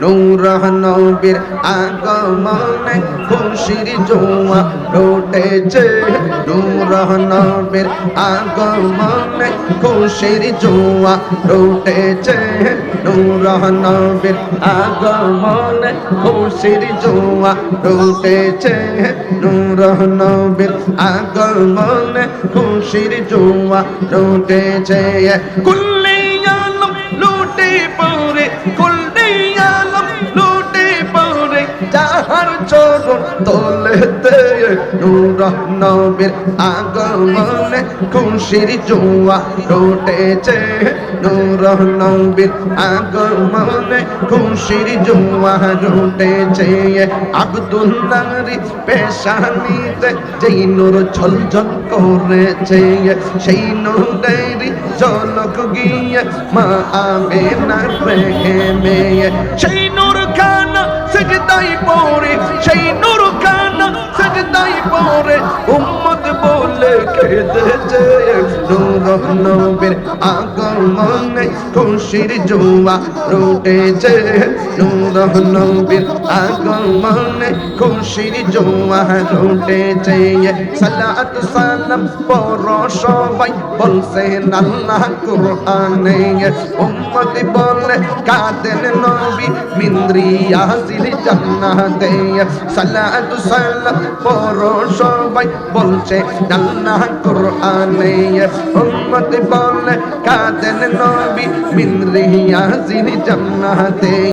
নূর নবীর আগমনে খুশির জোয়া উঠেছে নূর নবীর আগমনে খুশির জোয়া উঠেছে নূর নবীর আগমনে খুশির জোয়া উঠেছে নূর নবীর আগমনে খুশির জোয়া উঠেছে কুল্লি যাহার চরণ তোলেতে নূর নবীর আগমনে খুশির জোয়া উঠেছে নূর নবীর আগমনে খুশির জোয়া উঠেছে আব্দুল্লাহর পেশানিতে যেই নূর ঝলঝল করেছে, সেই নূরের ঝলক গিয়ে মা আমেনা প্রেমে সেই নূর সেজদাই পরে সেই নূর খানা সেজদাই পরে। উম্মত বলে কেঁদেছে নূর নবীর আগমনে খুশির জোয়া রুটেছে। নূর নবীর আগমনে খুশির জোয়া রুটেছে। সালাত সালাম পর সবাই বলছেন আল্লাহ কোরআনে। উম্মত বলে, কাদেন নবী মিন্দ্রি হাসিল জান্নাতে। সালাত সালাম পর সবাই, বলছে আল্লাহ কোরআনে উম্মত বলে কাদেন নবী মিন হাসিল জান্নাতে।